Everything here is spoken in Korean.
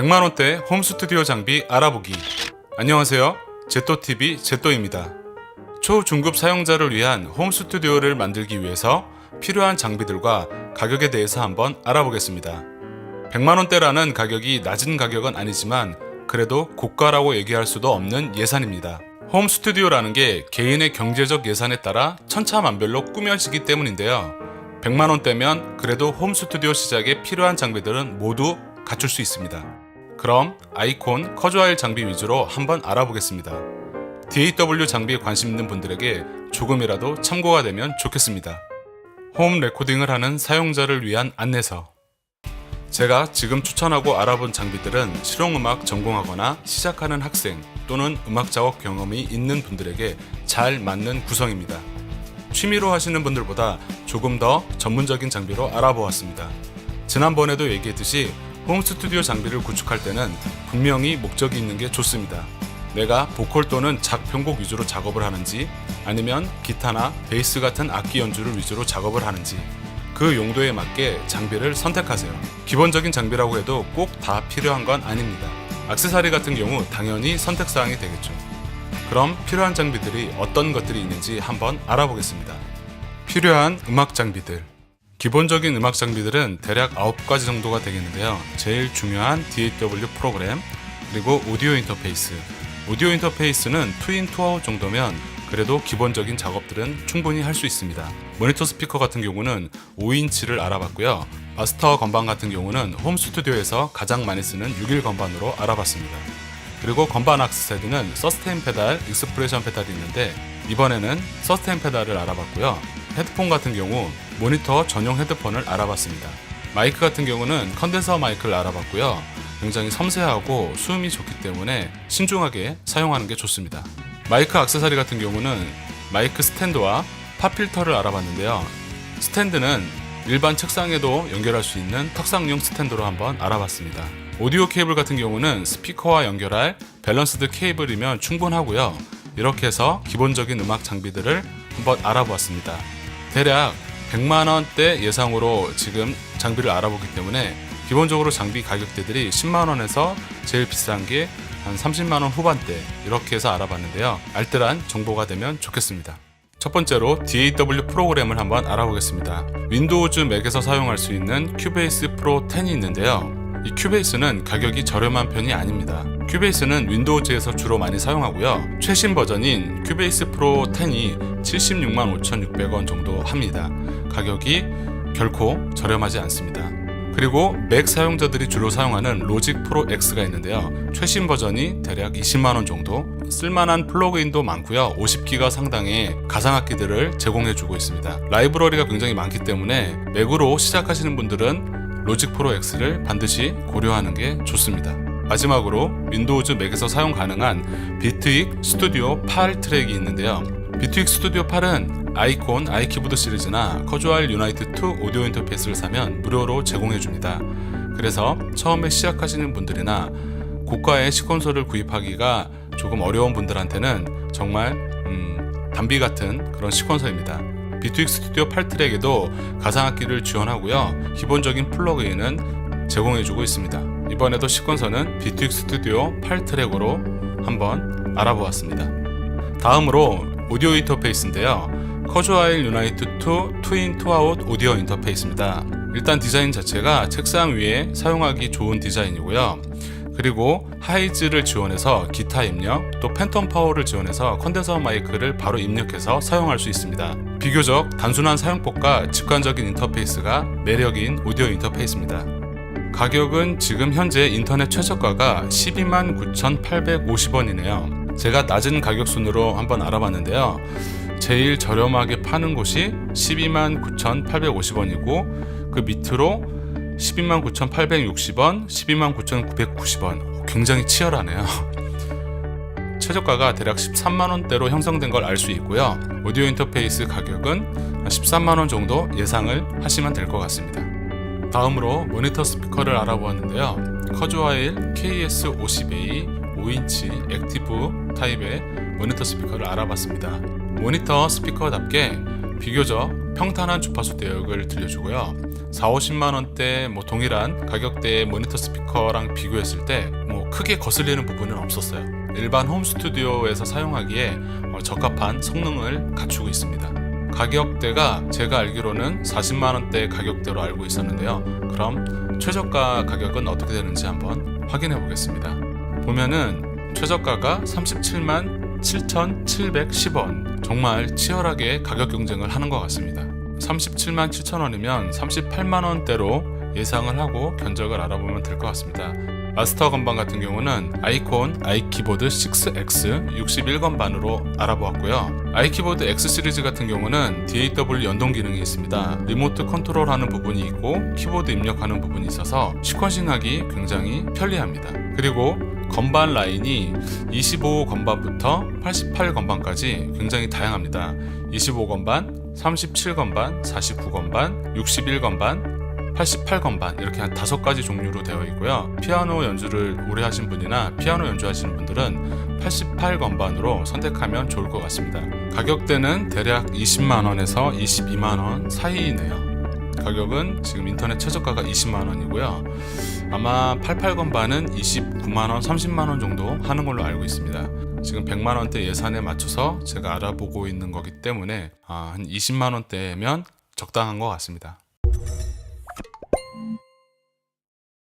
100만 원대 홈 스튜디오 장비 알아보기. 안녕하세요. 제또TV 제또입니다. 초중급 사용자를 위한 홈 스튜디오를 만들기 위해서 필요한 장비들과 가격에 대해서 한번 알아보겠습니다. 100만 원대라는 가격이 낮은 가격은 아니지만 그래도 고가라고 얘기할 수도 없는 예산입니다. 홈 스튜디오라는 게 개인의 경제적 예산에 따라 천차만별로 꾸며지기 때문인데요. 100만 원대면 그래도 홈 스튜디오 시작에 필요한 장비들은 모두 갖출 수 있습니다. 그럼 아이콘 커주아일 장비 위주로 한번 알아보겠습니다. DAW 장비에 관심 있는 분들에게 조금이라도 참고가 되면 좋겠습니다. 홈 레코딩을 하는 사용자를 위한 안내서. 제가 지금 추천하고 알아본 장비들은 실용음악 전공하거나 시작하는 학생 또는 음악 작업 경험이 있는 분들에게 잘 맞는 구성입니다. 취미로 하시는 분들보다 조금 더 전문적인 장비로 알아보았습니다. 지난번에도 얘기했듯이 홈 스튜디오 장비를 구축할 때는 분명히 목적이 있는 게 좋습니다. 내가 보컬 또는 작편곡 위주로 작업을 하는지 아니면 기타나 베이스 같은 악기 연주를 위주로 작업을 하는지 그 용도에 맞게 장비를 선택하세요. 기본적인 장비라고 해도 꼭 다 필요한 건 아닙니다. 악세사리 같은 경우 당연히 선택사항이 되겠죠. 그럼 필요한 장비들이 어떤 것들이 있는지 한번 알아보겠습니다. 필요한 음악 장비들. 기본적인 음악 장비들은 대략 9가지 정도가 되겠는데요. 제일 중요한 DAW 프로그램, 그리고 오디오 인터페이스. 오디오 인터페이스는 투인 투아웃 정도면 그래도 기본적인 작업들은 충분히 할 수 있습니다. 모니터 스피커 같은 경우는 5인치를 알아봤고요. 마스터 건반 같은 경우는 홈 스튜디오에서 가장 많이 쓰는 6일 건반으로 알아봤습니다. 그리고 건반 악세사리는 서스테인 페달, 익스프레션 페달이 있는데 이번에는 서스테인 페달을 알아봤고요. 헤드폰 같은 경우 모니터 전용 헤드폰을 알아봤습니다. 마이크 같은 경우는 컨덴서 마이크를 알아봤고요. 굉장히 섬세하고 수음이 좋기 때문에 신중하게 사용하는 게 좋습니다. 마이크 악세사리 같은 경우는 마이크 스탠드와 팝 필터를 알아봤는데요. 스탠드는 일반 책상에도 연결할 수 있는 턱상용 스탠드로 한번 알아봤습니다. 오디오 케이블 같은 경우는 스피커와 연결할 밸런스드 케이블이면 충분하고요. 이렇게 해서 기본적인 음악 장비들을 한번 알아보았습니다. 대략 100만 원대 예상으로 지금 장비를 알아보기 때문에 기본적으로 장비 가격대들이 10만 원에서 제일 비싼 게 한 30만 원 후반대 이렇게 해서 알아봤는데요. 알뜰한 정보가 되면 좋겠습니다. 첫 번째로 DAW 프로그램을 한번 알아보겠습니다. 윈도우즈 맥에서 사용할 수 있는 큐베이스 프로 10이 있는데요. 이 큐베이스는 가격이 저렴한 편이 아닙니다. 큐베이스는 윈도우즈에서 주로 많이 사용하고요. 최신 버전인 큐베이스 프로 10이 76만 5,600원 정도 합니다. 가격이 결코 저렴하지 않습니다. 그리고 맥 사용자들이 주로 사용하는 로직 프로 X가 있는데요. 최신 버전이 대략 20만 원 정도. 쓸만한 플러그인도 많고요. 50기가 상당의 가상악기들을 제공해주고 있습니다. 라이브러리가 굉장히 많기 때문에 맥으로 시작하시는 분들은 로직 프로 X를 반드시 고려하는 게 좋습니다. 마지막으로 윈도우즈 맥에서 사용 가능한 비트익 스튜디오 8 트랙이 있는데요. 비트익 스튜디오 8은 아이콘 아이키보드 시리즈나 커주얼 유나이트 2 오디오 인터페이스를 사면 무료로 제공해 줍니다. 그래서 처음에 시작하시는 분들이나 고가의 시콘솔을 구입하기가 조금 어려운 분들한테는 정말 음, 담비 같은 그런 시콘솔입니다. 비트익 스튜디오 8트랙에도 가상악기를 지원하고요. 기본적인 플러그인은 제공해주고 있습니다. 이번에도 시콘서는 비트익 스튜디오 8트랙으로 한번 알아보았습니다. 다음으로 오디오 인터페이스인데요. 커주아일 유나이트 2 트윈 투아웃 오디오 인터페이스입니다. 일단 디자인 자체가 책상 위에 사용하기 좋은 디자인이고요. 그리고 하이즈를 지원해서 기타 입력, 또 팬텀 파워를 지원해서 컨덴서 마이크를 바로 입력해서 사용할 수 있습니다. 비교적 단순한 사용법과 직관적인 인터페이스가 매력인 오디오 인터페이스입니다. 가격은 지금 현재 인터넷 최저가가 12만 9,850원이네요. 제가 낮은 가격 순으로 한번 알아봤는데요. 제일 저렴하게 파는 곳이 12만 9,850원이고 그 밑으로 12만 9,860원, 12만 9,990원. 굉장히 치열하네요. 최저가가 대략 13만 원대로 형성된 걸 알 수 있고요. 오디오 인터페이스 가격은 13만 원 정도 예상을 하시면 될 것 같습니다. 다음으로 모니터 스피커를 알아보았는데요. 커주아일 KS50A 5인치 액티브 타입의 모니터 스피커를 알아봤습니다. 모니터 스피커답게 비교적 평탄한 주파수 대역을 들려주고요. 4, 50만 원대 뭐 동일한 가격대의 모니터 스피커랑 비교했을 때 뭐 크게 거슬리는 부분은 없었어요. 일반 홈 스튜디오에서 사용하기에 어, 적합한 성능을 갖추고 있습니다. 가격대가 제가 알기로는 40만 원대 가격대로 알고 있었는데요. 그럼 최저가 가격은 어떻게 되는지 한번 확인해 보겠습니다. 보면은 최저가가 37만 7,710원. 정말 치열하게 가격 경쟁을 하는 것 같습니다. 37만 7천 원이면 38만 원대로 예상을 하고 견적을 알아보면 될 것 같습니다. 마스터 건반 같은 경우는 아이콘 아이키보드 6X 61건반으로 알아보았고요. 아이키보드 X 시리즈 같은 경우는 DAW 연동 기능이 있습니다. 리모트 컨트롤하는 부분이 있고 키보드 입력하는 부분이 있어서 시퀀싱하기 굉장히 편리합니다. 그리고 건반 라인이 25건반부터 88건반까지 굉장히 다양합니다. 25건반, 37건 반, 49건 반, 61건 반, 88건 반 이렇게 한 다섯 가지 종류로 되어 있고요. 피아노 연주를 오래 하신 분이나 피아노 연주하시는 분들은 88건 반으로 선택하면 좋을 것 같습니다. 가격대는 대략 20만 원에서 22만 원 사이이네요. 가격은 지금 인터넷 최저가가 20만 원이고요. 아마 88건 반은 29만 원, 30만 원 정도 하는 걸로 알고 있습니다. 지금 100만 원대 예산에 맞춰서 제가 알아보고 있는 거기 때문에 아, 한 20만 원대면 적당한 것 같습니다.